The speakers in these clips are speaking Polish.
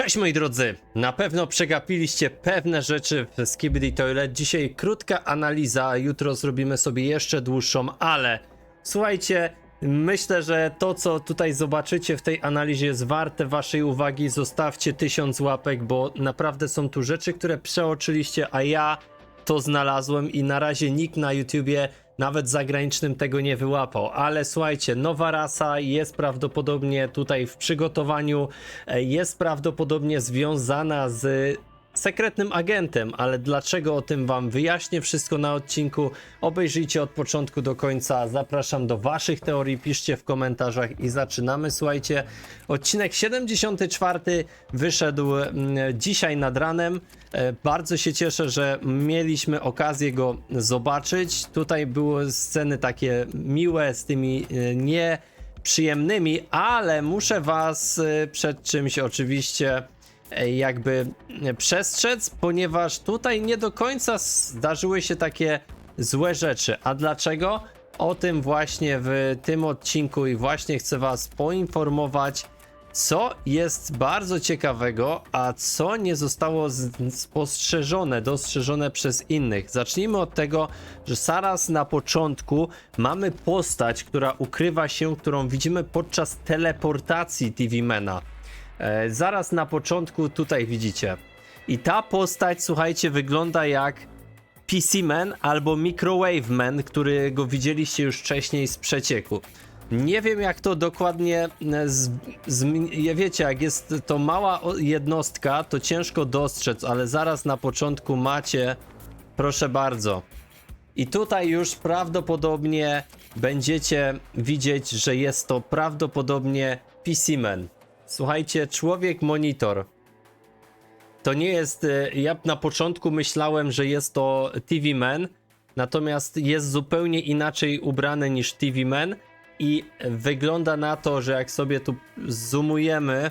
Cześć moi drodzy! Na pewno przegapiliście pewne rzeczy w Skibidi Toilet. Dzisiaj krótka analiza, jutro zrobimy sobie jeszcze dłuższą, ale słuchajcie, myślę, że to co tutaj zobaczycie w tej analizie jest warte waszej uwagi. Zostawcie tysiąc łapek, bo naprawdę są tu rzeczy, które przeoczyliście, a ja to znalazłem i na razie nikt na YouTubie nawet zagranicznym tego nie wyłapał. Ale słuchajcie, nowa rasa jest prawdopodobnie tutaj w przygotowaniu, e, jest prawdopodobnie związana z sekretnym agentem, ale dlaczego o tym wam wyjaśnię wszystko na odcinku. Obejrzyjcie od początku do końca. Zapraszam do waszych teorii, piszcie w komentarzach i zaczynamy. Słuchajcie, odcinek 74 wyszedł mm, dzisiaj nad ranem. E, Bardzo się cieszę, że mieliśmy okazję go zobaczyć. Tutaj były sceny takie miłe z tymi e, nieprzyjemnymi, ale muszę was e, przed czymś oczywiście jakby e, przestrzec, ponieważ tutaj nie do końca zdarzyły się takie złe rzeczy. A dlaczego? O tym właśnie w tym odcinku i właśnie chcę was poinformować, co jest bardzo ciekawego, a co nie zostało spostrzeżone, dostrzeżone przez innych. Zacznijmy od tego, że zaraz na początku mamy postać, która ukrywa się, którą widzimy podczas teleportacji TV-Mena. E, zaraz na początku tutaj widzicie. I ta postać, słuchajcie, wygląda jak PC Man albo Microwave Man, którego widzieliście już wcześniej z przecieku. Nie wiem jak to dokładnie e, z, z, wiecie, jak jest to mała jednostka, to ciężko dostrzec, ale zaraz na początku macie, proszę bardzo. I tutaj już prawdopodobnie będziecie widzieć, że jest to prawdopodobnie PC Man. Słuchajcie, człowiek monitor. To nie jest. e, Ja na początku myślałem, że jest to TV Man, natomiast jest zupełnie inaczej ubrany niż TV Man i wygląda na to, że jak sobie tu zoomujemy,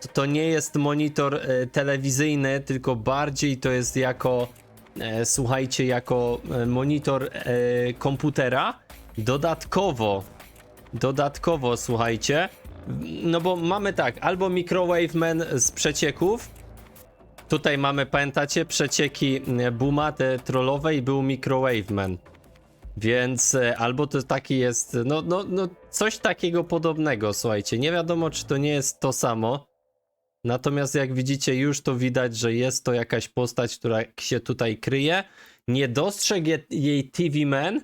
to, to nie jest monitor e, telewizyjny, tylko bardziej to jest jako, e, słuchajcie, jako monitor komputera. Dodatkowo, dodatkowo, słuchajcie, no bo mamy tak, albo Microwave Man z przecieków, Tutaj mamy, pamiętacie, przecieki e, Buma, te trollowe i był Microwave Man. Więc e, albo to taki jest, no, no, no coś takiego podobnego, słuchajcie. Nie wiadomo, czy to nie jest to samo. Natomiast jak widzicie, już to widać, że jest to jakaś postać, która się tutaj kryje. Nie dostrzegł je- jej TV Man.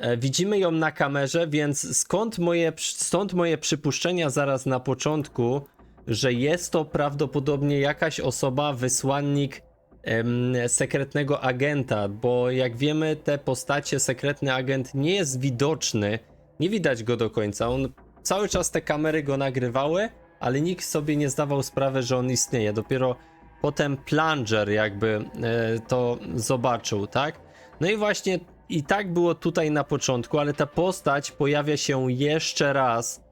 E, Widzimy ją na kamerze, więc skąd moje, stąd moje przypuszczenia zaraz na początku, że jest to prawdopodobnie jakaś osoba, wysłannik em, sekretnego agenta, bo jak wiemy, te postacie, sekretny agent nie jest widoczny, nie widać go do końca. On cały czas te kamery go nagrywały, ale nikt sobie nie zdawał sprawy, że on istnieje. Dopiero potem Plunger jakby e, to zobaczył, tak? No i właśnie i tak było tutaj na początku, ale ta postać pojawia się jeszcze raz.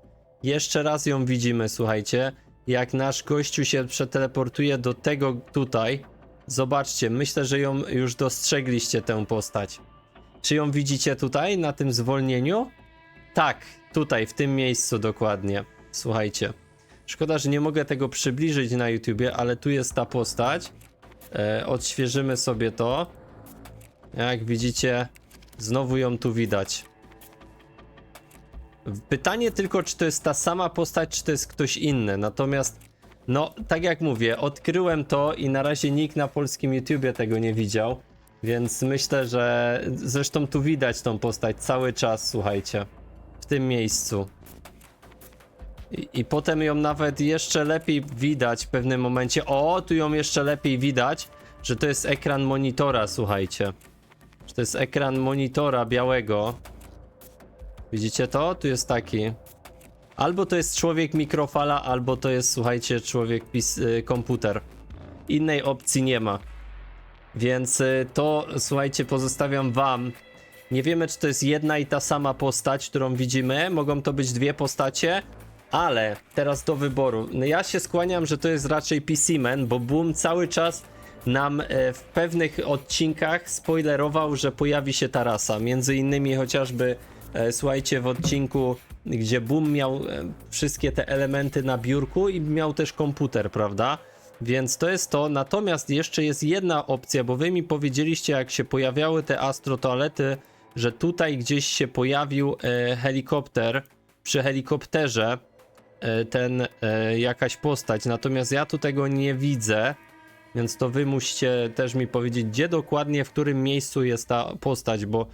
Jeszcze raz ją widzimy, słuchajcie. Jak nasz gościu się przeteleportuje do tego tutaj. Zobaczcie, myślę, że ją już dostrzegliście tę postać. Czy ją widzicie tutaj, na tym zwolnieniu? Tak, tutaj, w tym miejscu dokładnie. Słuchajcie. Szkoda, że nie mogę tego przybliżyć na YouTubie, ale tu jest ta postać. E, odświeżymy sobie to. Jak widzicie, znowu ją tu widać. Pytanie tylko, czy to jest ta sama postać, czy to jest ktoś inny. Natomiast, no, tak jak mówię, odkryłem to i na razie nikt na polskim YouTubie tego nie widział. Więc myślę, że zresztą tu widać tą postać cały czas, słuchajcie. W tym miejscu. I, I potem ją nawet jeszcze lepiej widać w pewnym momencie. O, tu ją jeszcze lepiej widać, że to jest ekran monitora, słuchajcie. Że to jest ekran monitora białego. Widzicie to? Tu jest taki. Albo to jest człowiek mikrofala, albo to jest, słuchajcie, człowiek y, komputer. Innej opcji nie ma. Więc y, to, słuchajcie, pozostawiam wam. Nie wiemy, czy to jest jedna i ta sama postać, którą widzimy. Mogą to być dwie postacie, ale teraz do wyboru. No ja się skłaniam, że to jest raczej PC Man, bo Boom cały czas nam e, w pewnych odcinkach spoilerował, że pojawi się ta rasa. Między innymi chociażby, e, słuchajcie, w odcinku, gdzie Boom miał e, wszystkie te elementy na biurku i miał też komputer, prawda? Więc to jest to. Natomiast jeszcze jest jedna opcja, bo wy mi powiedzieliście, jak się pojawiały te astrotoalety, że tutaj gdzieś się pojawił e, helikopter. Przy helikopterze e, ten e, jakaś postać. Natomiast ja tu tego nie widzę. Więc to wy musicie też mi powiedzieć, gdzie dokładnie, w którym miejscu jest ta postać, bo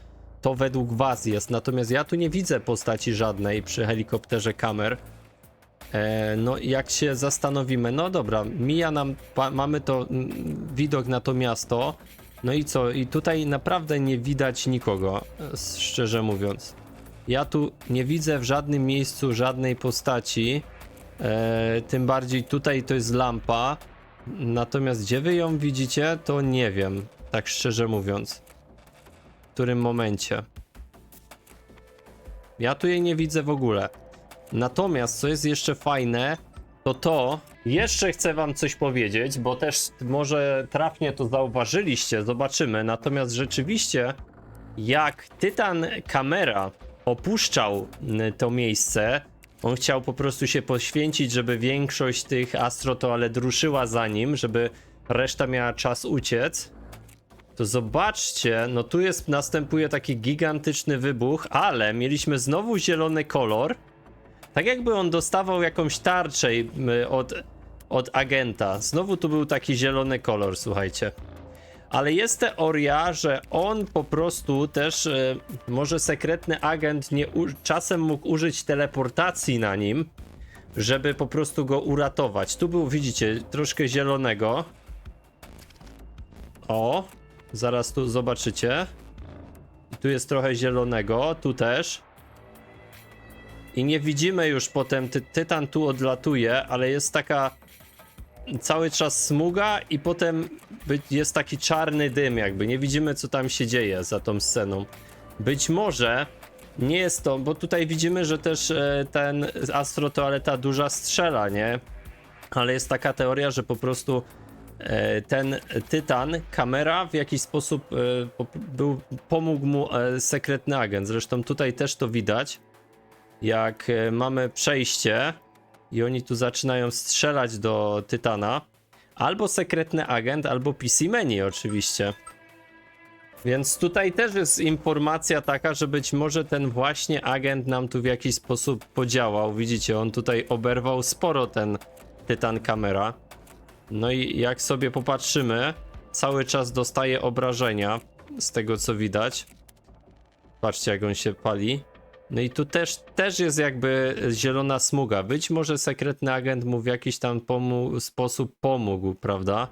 to według was jest. Natomiast ja tu nie widzę postaci żadnej przy helikopterze kamer. E, no jak się zastanowimy, no dobra, mija nam, mamy to mm, widok na to miasto. No i co? I tutaj naprawdę nie widać nikogo, szczerze mówiąc. Ja tu nie widzę w żadnym miejscu żadnej postaci. E, tym bardziej tutaj to jest lampa. Natomiast gdzie wy ją widzicie, to nie wiem, tak szczerze mówiąc. W którym momencie. Ja tu jej nie widzę w ogóle. Natomiast co jest jeszcze fajne, to to, jeszcze chcę wam coś powiedzieć, bo też może trafnie to zauważyliście, zobaczymy. Natomiast rzeczywiście, jak Tytan Kamera opuszczał n, to miejsce, on chciał po prostu się poświęcić, żeby większość tych astrotoalet ruszyła za nim, żeby reszta miała czas uciec. To zobaczcie, no tu jest, następuje taki gigantyczny wybuch, ale mieliśmy znowu zielony kolor. Tak jakby on dostawał jakąś tarczę y, od, od agenta. Znowu tu był taki zielony kolor, słuchajcie. Ale jest teoria, że on po prostu też, y, może sekretny agent nie czasem mógł użyć teleportacji na nim, żeby po prostu go uratować. Tu był, widzicie, troszkę zielonego. O, zaraz tu zobaczycie. Tu jest trochę zielonego, tu też. I nie widzimy już potem, ty, tytan tu odlatuje, ale jest taka cały czas smuga i potem jest taki czarny dym jakby. Nie widzimy co tam się dzieje za tą sceną. Być może nie jest to, bo tutaj widzimy, że też e, ten astrotoaleta duża strzela, nie? Ale jest taka teoria, że po prostu e, ten tytan, kamera w jakiś sposób e, był, pomógł mu sekretny agent. Zresztą tutaj też to widać jak mamy przejście i oni tu zaczynają strzelać do Tytana. Albo sekretny agent, albo PC Menu oczywiście. Więc tutaj też jest informacja taka, że być może ten właśnie agent nam tu w jakiś sposób podziałał. Widzicie, on tutaj oberwał sporo ten Tytan kamera. No i jak sobie popatrzymy, cały czas dostaje obrażenia z tego co widać. Patrzcie jak on się pali. No i tu też, też jest jakby zielona smuga. Być może sekretny agent mu w jakiś tam sposób pomógł, prawda?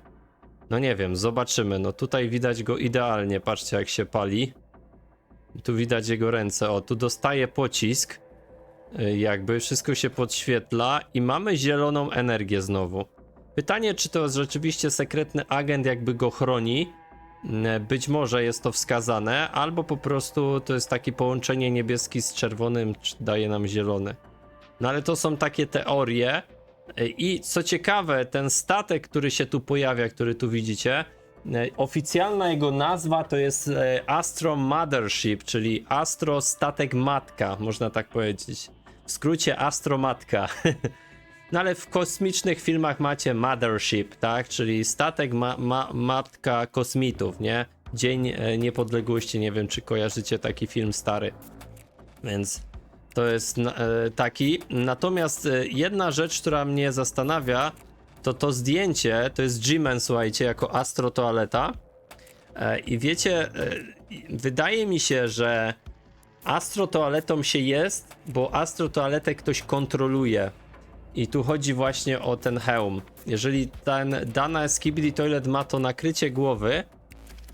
No nie wiem, zobaczymy. No tutaj widać go idealnie. Patrzcie jak się pali. Tu widać jego ręce. O, tu dostaje pocisk. Y, Jakby wszystko się podświetla i mamy zieloną energię znowu. Pytanie, czy to jest rzeczywiście sekretny agent, jakby go chroni. Być może jest to wskazane, albo po prostu to jest takie połączenie niebieski z czerwonym, daje nam zielony. No ale to są takie teorie. I co ciekawe, ten statek, który się tu pojawia, który tu widzicie, oficjalna jego nazwa to jest y, Astro Mothership, czyli Astro Statek Matka, można tak powiedzieć. W skrócie Astro Matka. No ale w kosmicznych filmach macie Mothership, tak? Czyli statek ma, ma, matka kosmitów, nie? Dzień e, Niepodległości, nie wiem czy kojarzycie taki film stary. Więc to jest e, taki. Natomiast e, jedna rzecz, która mnie zastanawia, to to zdjęcie, to jest G-Man, słuchajcie, jako astrotoaleta. E, I wiecie, wydaje mi się, że astrotoaletą się jest, bo astrotoaletę ktoś kontroluje. I tu chodzi właśnie o ten hełm. Jeżeli ten dana Skibidi Toilet ma to nakrycie głowy,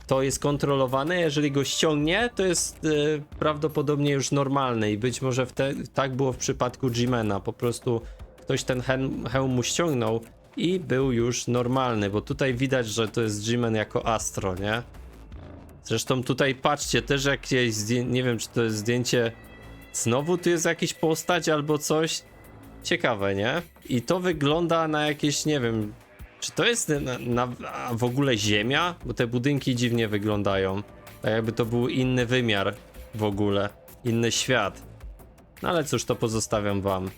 to jest kontrolowane. Jeżeli go ściągnie, to jest y, prawdopodobnie już normalny. I być może te, tak było w przypadku G-Mana. Po prostu ktoś ten hełm, hełm mu ściągnął i był już normalny. Bo tutaj widać, że to jest G-Man jako Astro, nie? Zresztą tutaj patrzcie, też jakieś zdjęcie, nie wiem czy to jest zdjęcie, znowu tu jest jakiś postać albo coś. Ciekawe, nie? I to wygląda na jakieś, nie wiem, czy to jest na, na, w ogóle Ziemia? Bo te budynki dziwnie wyglądają. Tak jakby to był inny wymiar w ogóle, inny świat. No ale cóż, to pozostawiam wam.